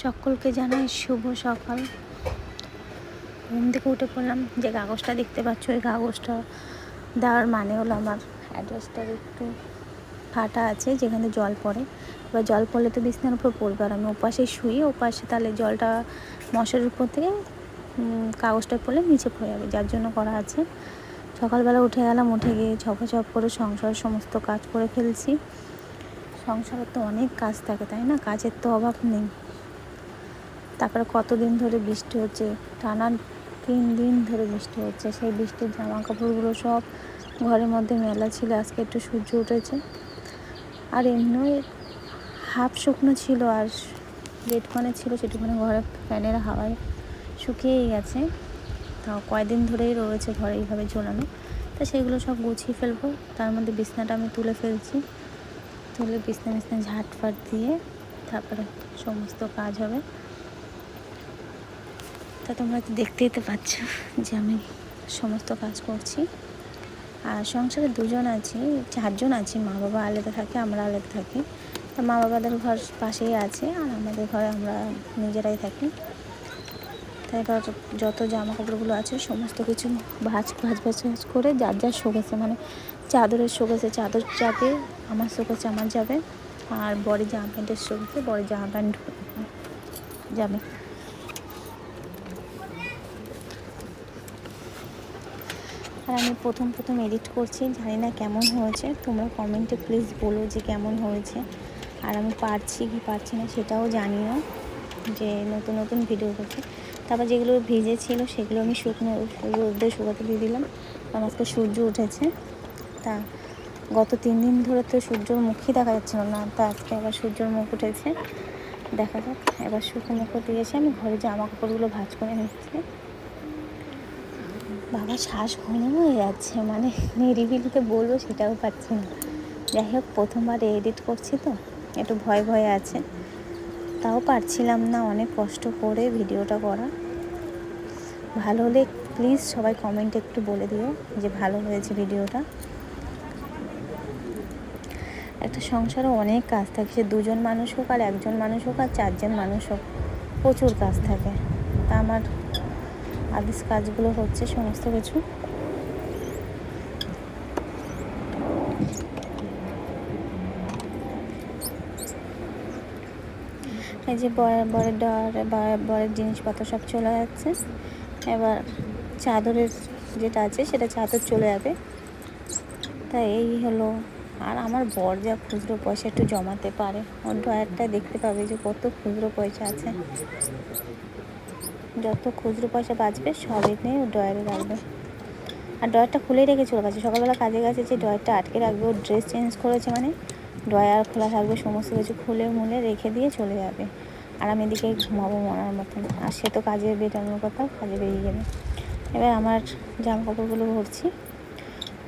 সকলকে জানাই শুভ সকাল। ঘুম থেকে উঠে পড়লাম, যে কাগজটা দেখতে পাচ্ছ, ওই কাগজটা দেওয়ার মানে হলো আমার অ্যাড্রেসটার একটু ফাটা আছে, যেখানে জল পড়ে। এবার জল পড়লে তো বিছনার উপর পড়বে, আর আমি ওপাশে শুই, ওপাশে তাহলে জলটা মশার উপর থেকে কাগজটা পড়লে নিচে পড়ে যাবে, যার জন্য করা আছে। সকালবেলা উঠে গেলাম, উঠে গিয়ে ঝপাঝপ করে সংসার সমস্ত কাজ করে ফেলছি। সংসারের তো অনেক কাজ থাকে, তাই না? কাজের তো অভাব নেই। তারপরে কতদিন ধরে বৃষ্টি হচ্ছে, টানা তিন দিন ধরে বৃষ্টি হচ্ছে। সেই বৃষ্টির জামা কাপড়গুলো সব ঘরের মধ্যে মেলা ছিল, আজকে একটু সূর্য উঠেছে। আর এমনিও হাফ শুকনো ছিল আর যেটুখানে ছিল সেটুখানে ঘরে ফ্যানের হাওয়ায় শুকিয়েই গেছে। তাও কয়দিন ধরেই রয়েছে ঘরে এইভাবে ঝোলানো। তা সেগুলো সব গুছিয়ে ফেলব। তার মধ্যে বিছনাটা আমি তুলে ফেলছি। তুলে বিছনা বিছনা ঝাট ফাট দিয়ে তারপরে সমস্ত কাজ হবে। তা তোমরা তো দেখতেই তো পাচ্ছ যে আমি সমস্ত কাজ করছি। আর সংসারে দুজন আছি, চারজন আছি মা বাবা আলাদা থাকে, আমরা আলাদা থাকি। তা মা বাবাদের ঘর পাশেই আছে আর আমাদের ঘরে আমরা নিজেরাই থাকি। তাই যত জামা কাপড়গুলো আছে, সমস্ত কিছু ভাজ ভাজ ভাজ ভাজ করে যার যার শোকেছে মানে চাদরের শোকেছে চাদর যাবে, আমার শোকেছে আমার যাবে। আর বড়ি জামা প্যান্টের শোকেছে বড়ি জামা প্যান্ট যাবে। আর আমি প্রথম প্রথম এডিট করছি, জানি না কেমন হয়েছে। তোমরা কমেন্টে প্লিজ বলো যে কেমন হয়েছে। আর আমি পারছি কি পারছি না সেটাও জানি না যে নতুন নতুন ভিডিও করছি। তারপর যেগুলো ভিজে ছিল সেগুলো আমি শুকনো রোদে শুকাতে দিয়ে দিলাম। কারণ আজকে সূর্য উঠেছে। তা গত তিন দিন ধরে তো সূর্যর মুখই দেখা যাচ্ছিল না তা আজকে আবার সূর্যর মুখ উঠেছে। দেখা যাক, এবার শুকনো মুখ দিয়েছে। আমি ঘরে জামা কাপড়গুলো ভাঁজ করে নিচ্ছি। বাবা, শ্বাস ঘন হয়ে যাচ্ছে। মানে নিরিবিলিতে বলব সেটাও পাচ্ছি না। যাই হোক, প্রথমবার এডিট করছি তো, একটু ভয় ভয় আছে। তাও পারছিলাম না, অনেক কষ্ট করে ভিডিওটা করা। ভালো হলে প্লিজ সবাই কমেন্টে একটু বলে দিও যে ভালো হয়েছে ভিডিওটা। একটা সংসারে অনেক কাজ থাকে, সে দুজন মানুষ হোক আর একজন মানুষ হোক আর চারজন মানুষ হোক, প্রচুর কাজ থাকে। তা আমার আদার্স কাজগুলো হচ্ছে, সমস্ত কিছু। এই যে বরের ডর বরের জিনিসপত্র সব চলে যাচ্ছে। এবার চাদরের যেটা আছে, সেটা চাদর চলে যাবে। তাই এই হলো। আর আমার বর যা খুচরো পয়সা একটু জমাতে পারে। ওর ডয়ারটা দেখতে পাবে যে কত খুচরো পয়সা আছে। যত খুচরো পয়সা বাঁচবে, সব এনে ও ডয়ারে রাখবে। আর ডয়ারটা খুলেই রেখে চলে গেছে সকালবেলা কাজে গেছে, যে ডয়ারটা আটকে রাখবে, ও ড্রেস চেঞ্জ করেছে মানে ডয়ার খোলা থাকবে, সমস্ত কিছু খুলে মুলে রেখে দিয়ে চলে যাবে। আর আমি এদিকে ঘুমাবো মরার মতন। আর সে তো কাজে বেরোনোর কথা, কাজে বেরিয়ে যাবে এবার আমার জামা কাপড়গুলো ভরছি।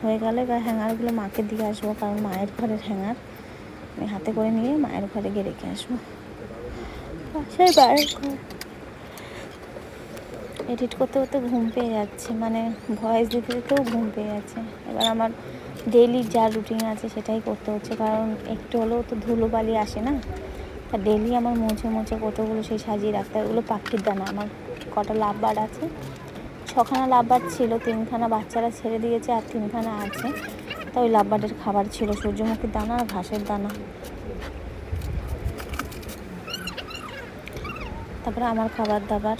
হয়ে গেলে, এবার হ্যাঙ্গারগুলো মাকে দিয়ে আসব, কারণ মায়ের ঘরের হ্যাঙ্গার আমি হাতে করে নিয়ে মায়ের ঘরে গিয়ে রেখে আসব। বাসায় মায়ের ঘর এডিট করতে করতে ঘুম পেয়ে যাচ্ছে মানে ভয়েস দিতে দিতেও ঘুম পেয়ে যাচ্ছে। এবার আমার ডেলি যা রুটিন আছে সেটাই করতে হচ্ছে, কারণ একটু হলেও তো ধুলো বালি আসে না। তা ডেলি আমার মুছে মুছে কতগুলো সেই সাজিয়ে রাখতে হয়, ওগুলো পাখির দানা। আমার কটা লাভবার আছে, ছখানা লাভবার ছিল, তিনখানা বাচ্চারা ছেড়ে দিয়েছে আর তিনখানা আছে। তা ওই লাভবারের খাবার ছিল, সূর্যমুখীর দানা আর ঘাসের দানা। তারপরে আমার খাবার দাবার,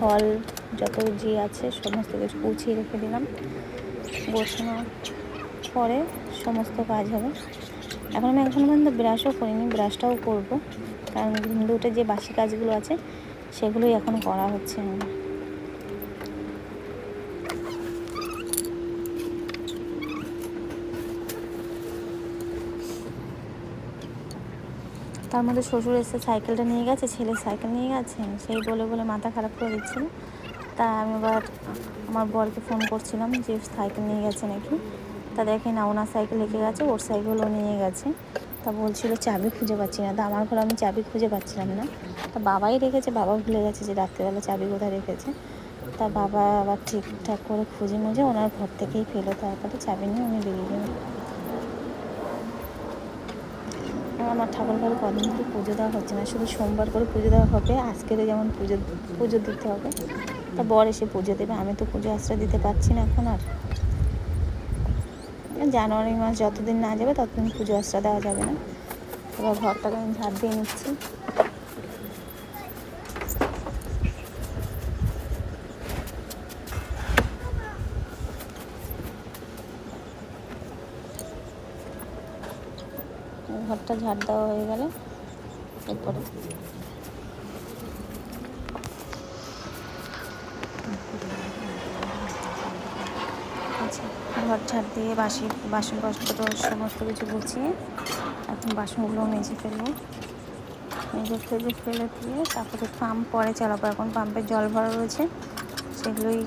ফল, যত যে আছে সমস্ত কিছু গুছিয়ে রেখে দিলাম। গোছানোর পরে সমস্ত কাজ হবে। এখন আমি এখনও পর্যন্ত ব্রাশও করিনি ব্রাশটাও করব। কারণ দুটো যে বাসি কাজগুলো আছে, সেগুলোই এখন করা হচ্ছে আমার। তার মধ্যে শ্বশুর এসে সাইকেলটা নিয়ে গেছে, ছেলে সাইকেল নিয়ে গেছে, সেই বলে বলে মাথা খারাপ করে দিচ্ছিল। তা আমি আবার আমার বরকে ফোন করছিলাম যে সাইকেল নিয়ে গেছে নাকি। তা দেখে না, ওনার সাইকেল রেখে গেছে, ওর সাইকেলও নিয়ে গেছে। তা বলছিল, চাবি খুঁজে পাচ্ছি না। তা আমার ঘরে আমি চাবি খুঁজে পাচ্ছিলাম না। তা বাবাই রেখেছে বাবা ভুলে গেছে যে রাত্রিবেলা চাবি কোথায় রেখেছে। তা বাবা আবার ঠিকঠাক করে খুঁজে মুজে ওনার ঘর থেকেই ফেলো, তারপরে চাবি নিয়ে উনি বেরিয়ে গেলেন আর আমার ঠাকুর ঘরে কদিন ধরে পুজো দেওয়া হচ্ছে না, শুধু সোমবার করে পুজো দেওয়া হবে আজকের যেমন পুজো পুজো দিতে হবে, তা বর এসে পুজো দেবে, আমি তো পুজো আশ্রয় দিতে পারছি না এখন আর। জানুয়ারি মাস যতদিন না যাবে ততদিন পুজো আশ্রয় দেওয়া যাবে না। এবার ঘরটাকে আমি ঝাড় দিয়ে নিচ্ছি। ঘরটা ঝাড় দেওয়া হয়ে গেলে। এরপরে আচ্ছা ঘর ঝাড় দিয়ে বাসি বাসন বাসনপত্র সমস্ত কিছু গুছিয়ে এখন বাসনগুলো মেজে ফেলব। মেজে ফেলে ফেলে দিয়ে তারপরে পাম্প পরে চালাবো। এখন পাম্পের জল ভরা রয়েছে, সেগুলোই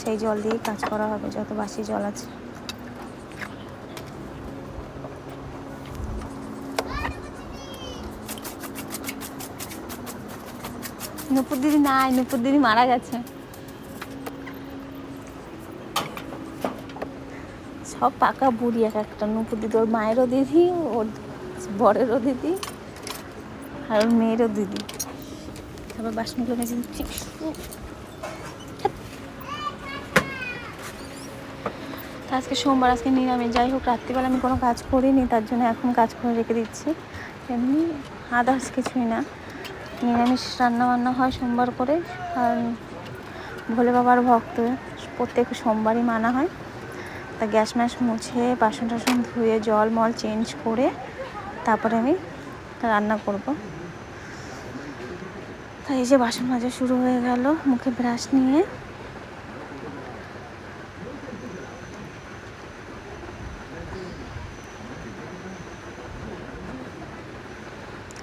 সেই জল দিয়েই কাজ করা হবে, যত বাসি জল আছে। নুপুর দিদি নাই নুপুর দিদি মারা গেছে। সব পাকা বুড়ি এক একটা নুপুর দিদি ওর মায়েরও দিদি, ওর বরেরও দিদি, আর ওর মেয়েরও দিদি। তারপর বাসনগুলো মেজে দিচ্ছি তা আজকে সোমবার, আজকে নিরামিষ। যাই হোক, রাত্রিবেলা আমি কোনো কাজ করিনি, তার জন্য এখন কাজ করে রেখে দিচ্ছি। এমনি আদার্স কিছুই না। নিরামিষ রান্না বান্না হয় সোমবার করে, আর ভোলে বাবার ভক্ত। প্রত্যেক সোমবারই মানা হয়। তা গ্যাস ম্যাস মুছে, বাসন টাসন ধুয়ে, জল মল চেঞ্জ করে তারপরে আমি রান্না করব। তাই এই যে বাসন মাজা শুরু হয়ে গেল, মুখে ব্রাশ নিয়ে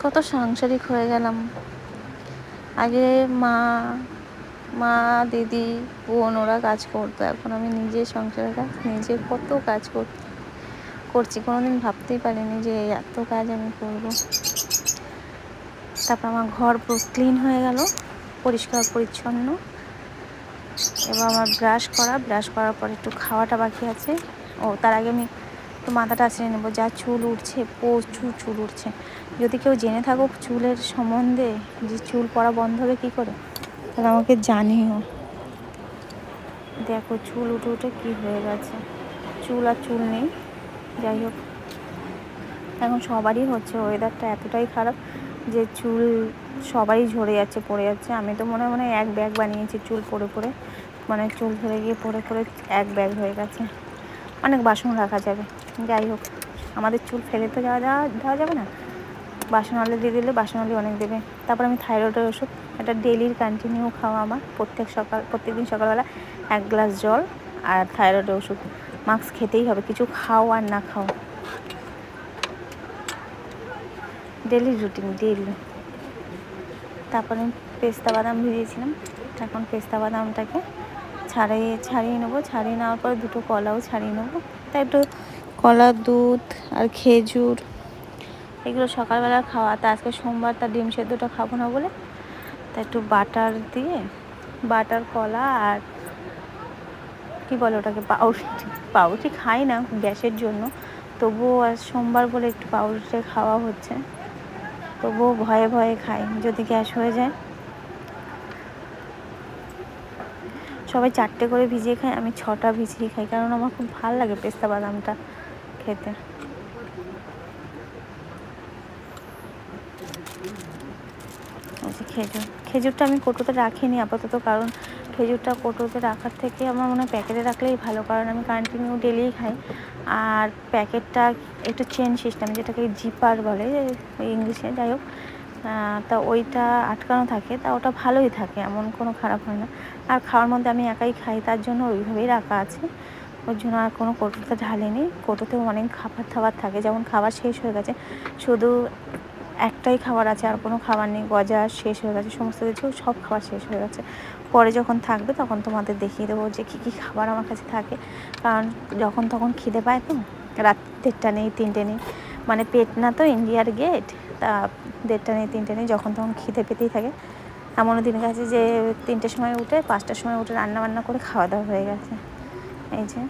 কত সাংসারিক হয়ে গেলাম। আগে মা মা, দিদি, বোন ওরা কাজ করতো, এখন আমি নিজে সংসারের কাজ, নিজে কত কাজ কর, করছি, কোনোদিন ভাবতেই পারিনি যে এত কাজ আমি করব। তারপর আমার ঘর পুরো ক্লিন হয়ে গেল, পরিষ্কার, পরিচ্ছন্ন। এবার আমার ব্রাশ করা ব্রাশ করার পর একটু খাওয়াটা বাকি আছে। ও, তার আগে আমি একটু মাথাটা আছড়ে নেব। যা চুল উঠছে প্রচুর চুল উঠছে যদি কেউ জেনে থাকো চুলের সম্বন্ধে, যে চুল পড়া বন্ধ হবে কী করে? তাহলে আমাকে জানিও। দেখো চুল উঠে উঠে কী হয়ে গেছে। চুল আর চুল নেই। যাই হোক। এখন সবারই হচ্ছে ওয়েদারটা এতটাই খারাপ যে চুল সবারই ঝরে যাচ্ছে, পড়ে যাচ্ছে। আমি তো মনে মনে এক ব্যাগ বানিয়েছি চুল পড়ে পড়ে। মানে চুল ধরে গিয়ে পড়ে পড়ে এক ব্যাগ হয়ে গেছে। অনেক বাসন রাখা যাবে। যাই হোক, আমাদের চুল ফেলে তো যাওয়া যাওয়া, দেওয়া যাবে না? বাসনালে দিয়ে দিলে বাসনালি অনেক দেবে। তারপর আমি থাইরয়েডের ওষুধ, এটা ডেলির কন্টিনিউ খাওয়া আমার। প্রত্যেক সকাল প্রত্যেক দিন সকালবেলা এক গ্লাস জল আর থাইরয়েডের ওষুধ। মাস্ক খেতেই হবে, কিছু খাও আর না খাও। ডেলি রুটিন ডেলি তারপরে আমি পেস্তা বাদাম ভিজিয়েছিলাম। এখন পেস্তা বাদামটাকে ছাড়িয়ে ছাড়িয়ে নেব। ছাড়িয়ে নেওয়ার পর দুটো কলাও ছাড়িয়ে নেব। তাই একটু কলা, দুধ আর খেজুর। এগুলো সকালবেলা খাওয়া। তা আজকে সোমবার, তা ডিম সেদ্ধটা খাব না বলে। তা একটু বাটার দিয়ে, বাটার, কলা আর কী বলে ওটাকে, পাউরুটি। পাউরুটি খাই না গ্যাসের জন্য। তবুও আজ সোমবার বলে একটু পাউরুটি খাওয়া হচ্ছে। তবুও ভয়ে ভয়ে খাই, যদি গ্যাস হয়ে যায়। সবাই চারটে করে ভিজিয়ে খায়, আমি ছটা ভিজিয়ে খাই, কারণ আমার খুব ভালো লাগে পেস্তা বাদামটা। খেতে। খেজুর। খেজুরটা আমি কোটোতে রাখিনি আপাতত, কারণ খেজুরটা কোটোতে রাখার থেকে আমার মনে হয় প্যাকেটে রাখলেই ভালো, কারণ আমি কন্টিনিউ ডেলিই খাই। আর প্যাকেটটা একটু চেন সিস্টেম যেটাকে জিপার বলে ইংলিশে, যাই হোক তা ওইটা আটকানো থাকে, তা ওটা ভালোই থাকে, এমন কোনো খারাপ হয় না। আর খাওয়ার মধ্যে আমি একাই খাই, তার জন্য ওইভাবেই রাখা আছে। ওর জন্য আর কোনো কোটোতে ঢালিনি। কোটোতেও অনেক খাবার দাবার থাকে, যেমন খাবার শেষ হয়ে গেছে, শুধু একটাই খাবার আছে, আর কোনো খাবার নেই, গজা শেষ হয়ে গেছে, সমস্ত কিছু সব খাবার শেষ হয়ে গেছে। পরে যখন থাকবে তখন তোমাদের দেখিয়ে দেবো যে কী কী খাবার আমার কাছে থাকে। কারণ যখন তখন খিদে পায় তো, রাত দেড়টা নেই, তিনটে নেই। মানে পেট না তো, ইন্ডিয়ার গেট, তা দেড়টা নেই, তিনটে নেই, যখন তখন খিদে পেতেই থাকে। এমনও দিন গেছে যে তিনটের সময় উঠে, পাঁচটার সময় উঠে রান্না বান্না করে খাওয়া দাওয়া হয়ে গেছে। এই যে